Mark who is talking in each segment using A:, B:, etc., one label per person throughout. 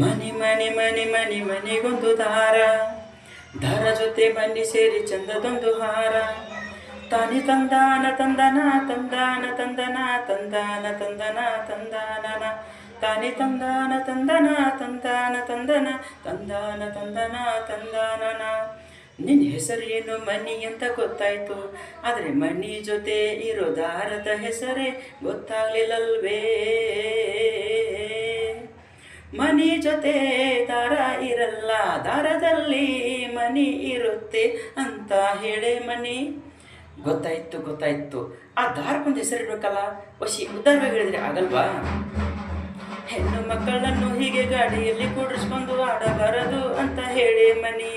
A: ಮನೆ ಮನೆ ಮನೆ ಮನೆ ಮನೆಗೊಂದು ದಾರ ದಾರ ಜೊತೆ ಬನ್ನಿ ಸೇರಿ ಚಂದದೊಂದು ಹಾರ ತಾನಿ ತಂದಾನ ತಂದನ ತಂದಾನ ತಂದನ ತಂದಾನ ತಂದನ ತಂದಾನನ ತಾನಿ ತಂದಾನ ತಂದನ ತಂದಾನ ತಂದನ ತಂದಾನ ತಂದನ ತಂದಾನನ ನಿನ್ನ ಹೆಸರೇನು ಮನಿ ಅಂತ ಗೊತ್ತಾಯ್ತು. ಆದರೆ ಮನಿ ಜೊತೆ ಇರೋ ದಾರದ ಹೆಸರೇ ಗೊತ್ತಾಗ್ಲಿಲ್ಲಲ್ವೇ? ಮನಿ ಜೊತೆ ದಾರ ಇರಲ್ಲ, ದಾರದಲ್ಲಿ ಮನಿ ಇರುತ್ತೆ ಅಂತ ಹೇಳೇ ಮನಿ. ಗೊತ್ತಾಯ್ತು ಗೊತ್ತಾಯ್ತು. ಆ ದಾರಕ್ಕೊಂದು ಹೆಸರಿಡ್ಬೇಕಲ್ಲ ವಶಿ ಉದ್ದಾರವಾಗಿ ಹೇಳಿದ್ರೆ ಆಗಲ್ವಾ? ಹೆಣ್ಣು ಮಕ್ಕಳನ್ನು ಹೀಗೆ ಗಾಡಿಯಲ್ಲಿ ಕೂಡಿಸ್ಕೊಂಡು ಆಡಬಾರದು ಅಂತ ಹೇಳಿ ಮನಿ.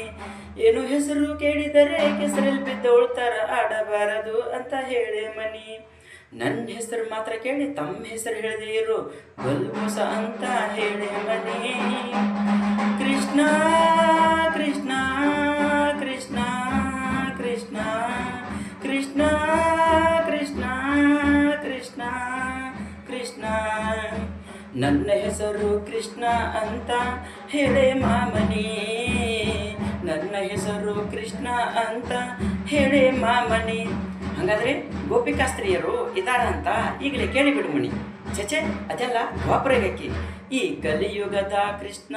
A: ಏನು ಹೆಸರು ಕೇಳಿದರೆ ಕೆಸರಲ್ಲಿ ಬಿದ್ದೋಳ್ತಾರ ಆಡಬಾರದು ಅಂತ ಹೇಳಿ ಮನಿ. ನನ್ನ ಹೆಸರು ಮಾತ್ರ ಕೇಳಿ ತಮ್ಮ ಹೆಸರು ಹೇಳಿದಿರು ಬಲ್ಬೂಸ ಅಂತ ಹೇಳಿ ಮನಿ. ಕೃಷ್ಣ ಕೃಷ್ಣ ಕೃಷ್ಣ ಕೃಷ್ಣ ಕೃಷ್ಣ ಕೃಷ್ಣ ಕೃಷ್ಣ ಕೃಷ್ಣ. ನನ್ನ ಹೆಸರು ಕೃಷ್ಣ ಅಂತ ಹೇಳೆ ಮಾಮನಿ. ನನ್ನ ಹೆಸರು ಕೃಷ್ಣ ಅಂತ ಹೇಳಿ ಮಾಮನಿ. ಹಾಗಾದ್ರೆ ಗೋಪಿಕಾಸ್ತ್ರೀಯರು ಇದ್ದಾರ ಅಂತ ಈಗಲೇ ಕೇಳಿಬಿಡು ಮಣಿ. ಚಚೆ ಅದೆಲ್ಲ ದ್ವಾಪರಗಕ್ಕೆ ಈ ಕಲಿಯುಗದ ಕೃಷ್ಣ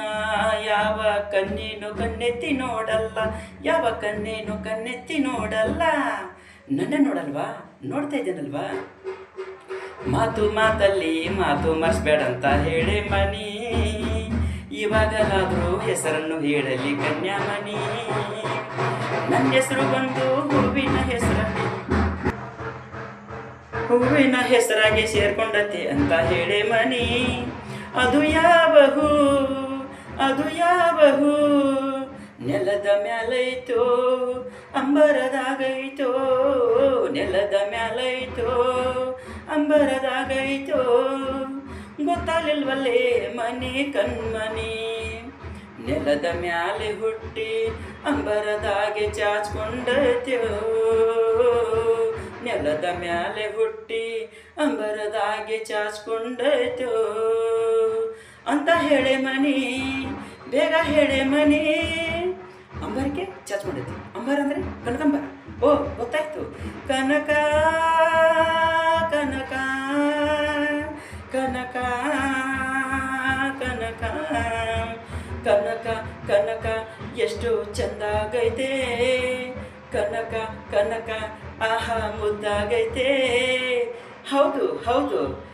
A: ಯಾವ ಕಣ್ಣೇನು ಕಣ್ಣೆತ್ತಿ ನೋಡಲ್ಲ, ಯಾವ ಕಣ್ಣೇನು ಕಣ್ಣೆತ್ತಿ ನೋಡಲ್ಲ. ನನ್ನ ನೋಡಲ್ವಾ? ನೋಡ್ತಾ ಇದ್ದೇನಲ್ವಾ? ಮಾತು ಮಾತಲ್ಲಿ ಮಾತು ಮರ್ಸ್ಬೇಡಂತ ಹೇಳಿ ಮನಿ ಇವಾಗಲಾದರೂ ಹೆಸರನ್ನು ಹೇಳಲಿ ಕನ್ಯಾಮಣಿ. ನನ್ನ ಹೆಸರು ಬಂದು ಹೂವಿನ ಹೆಸರ ಹೂವಿನ ಹೆಸರಾಗಿ ಸೇರ್ಕೊಂಡತಿ ಅಂತ ಹೇಳಿ ಮಣಿ. ಅದು ಯಾವ ಹೂ ಅದು ಯಾವ ಹೂ ನೆಲದ ಮ್ಯಾಲೈತೋ, ಅಂಬರದಾಗೈತೋ, ನೆಲದ ಮ್ಯಾಲೈತೋ, ಅಂಬರದಾಗೈತೋ. ಗೊತ್ತಾಗಲಿಲ್ವಲ್ಲೇ ಮನೆ ಕಣ್ಮನೆ. ನೆಲದ ಮ್ಯಾಲೆ ಹುಟ್ಟಿ ಅಂಬರದಾಗೆ ಚಾಚ್ಕೊಂಡತ್ಯೋ. ನೆಲದ ಮ್ಯಾಲೆ ಹುಟ್ಟಿ ಅಂಬರದಾಗೆ ಚಾಚ್ಕೊಂಡತ್ಯೋ. ಅಂತ ಹೇಳೆ ಮನಿ, ಬೇಗ ಹೇಳೆ ಮನಿ. ಅಂಬರಕ್ಕೆ ಚಾಚ್ಕೊಂಡೈತಿ ಅಂಬರ ಅಂದರೆ ಕನಕಂಬರ. ಓ, ಗೊತ್ತಾಯ್ತು. ಕನಕ ಕನಕ ಕನಕ ಎಷ್ಟು ಚಂದಾಗೈತೆ. ಕನಕ ಕನಕ ಆಹಾ ಮುದ್ದಾಗೈತೆ. ಹೌದು ಹೌದು.